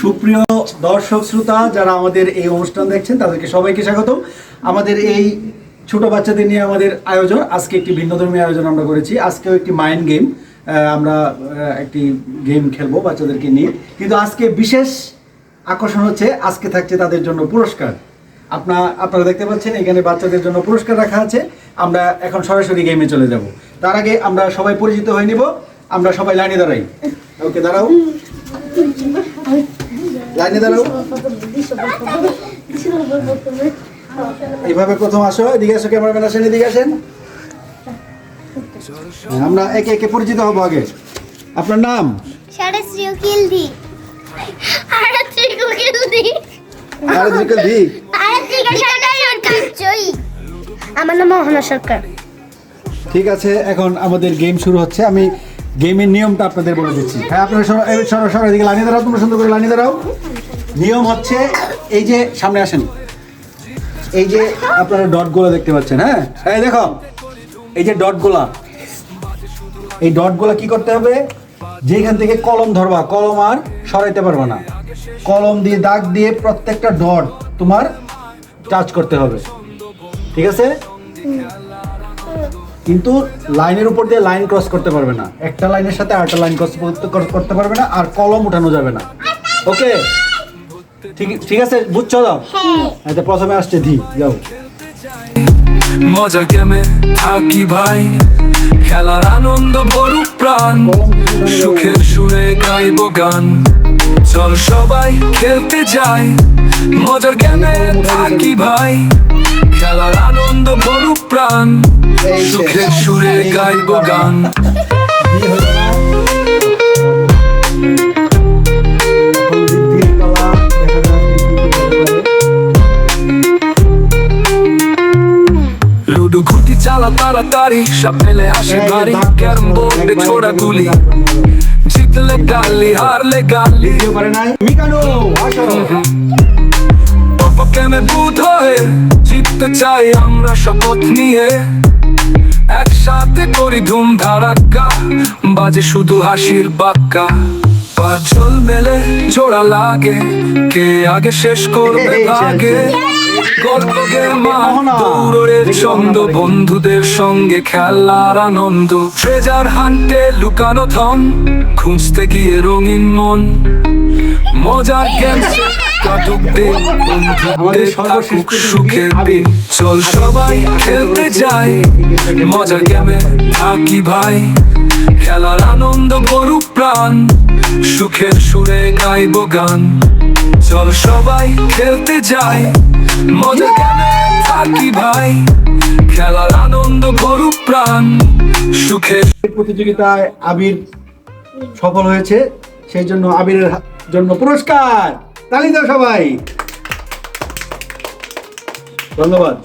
সুপ্রিয় দর্শক শ্রোতা, যারা আমাদের এই অনুষ্ঠান দেখছেন, তাদেরকে সবাইকে স্বাগত আমাদের এই ছোট বাচ্চাদের নিয়ে আমাদের আয়োজন। আজকে একটি ভিন্নধর্মী আয়োজন আমরা করেছি। আজকেও একটি মাইন্ড গেম আমরা একটি গেম খেলব বাচ্চাদেরকে নিয়ে। কিন্তু আজকে বিশেষ আকর্ষণ হচ্ছে, আজকে থাকছে তাদের জন্য পুরস্কার। আপনা, আপনারা দেখতে পাচ্ছেন, এখানে বাচ্চাদের জন্য পুরস্কার রাখা আছে। আমরা এখন সরাসরি গেমে চলে যাব। তার আগে আমরা সবাই পরিচিত হয়ে নিব। আমরা সবাই লাইনে দাঁড়াই। ওকে, দাঁড়াও। লাইনে দাঁড়াও। এইভাবে প্রথম আসো এদিকে আসো ক্যামেরাম্যান আসেন এদিকে আসেন। আমরা একে একে পরিচিত হব আগে। আপনার নাম? আমার নাম মোহনা সরকার। ঠিক আছে এখন আমাদের গেম শুরু হচ্ছে। আমি গেমের নিয়মটা আপনাদের বলে দিচ্ছি। হ্যাঁ আপনারা সর- সর এদিকে লাইনে দাঁড়াও, তোমরা সুন্দর করে লাইনে দাঁড়াও। নিয়ম হচ্ছে এই যে সামনে আসেন। এই যে আপনারা ডটগুলো দেখতে পাচ্ছেন হ্যাঁ? এই দেখো, এই যে ডটগুলা এই ডটগুলা কি করতে হবে? যেখান থেকে কলম ধরবা, কলম আর সরাইতে পারবে না। কলম দিয়ে, দাগ দিয়ে প্রত্যেকটা ডট তোমার টাচ করতে হবে। ঠিক আছে? কিন্তু লাইনের উপর দিয়ে লাইন ক্রস করতে পারবে না। একটা লাইনের সাথে আরেকটা লাইন ক্রস করতে পারবে না আর কলম উঠানো যাবে না। ওকে? ঠিক ঠিক আছে? বুঝছ দাও? আচ্ছা প্রথমে আসছে ধি যাও। মজা গেমে থাকি ভাই। খেলার আনন্দ বড় প্রাণ। সুখের সুরে গাইব গান। চল সবাই খেলতে যাই। মজার গেমে থাকি ভাই। খেলার আনন্দ বড় প্রাণ। সুখের সুরে গাইব গান। ক্যারম বোর্ডে ছোড়া গুলি। জিতলে গালি, হারলে গালি। মিকানো বুধ হয়ে জিততে চাই আমরা শপথ নিয়ে। একসাথে করি ধুম ধারাক্কা বাজে শুধু হাসির বাক্কা পাঁচল মেলে জোড়া লাগে কে আগে শেষ করবে ভাগে গল্পকে মা দৌড়ের ছন্দ বন্ধুদের সঙ্গে খেলার আনন্দ ট্রেজার হান্টে লুকানো ধন খুঁজতে গিয়ে রঙিন মন মজার গেম কাটুক দিন বন্ধুদের সুখের দিন। চল সবাই খেলতে যাই। মজার গেমে থাকি ভাই। খেলার আনন্দ গরু প্রাণ সুখের সুরে গাইব গান। চল সবাই খেলতে যাই। মজার গেমে থাকি ভাই। খেলার আনন্দ গরু প্রাণ সুখের প্রতিযোগিতায় আবির সফল হয়েছে। সেই জন্য আবিরের জন্য পুরস্কার। তালি দাও সবাই। ধন্যবাদ।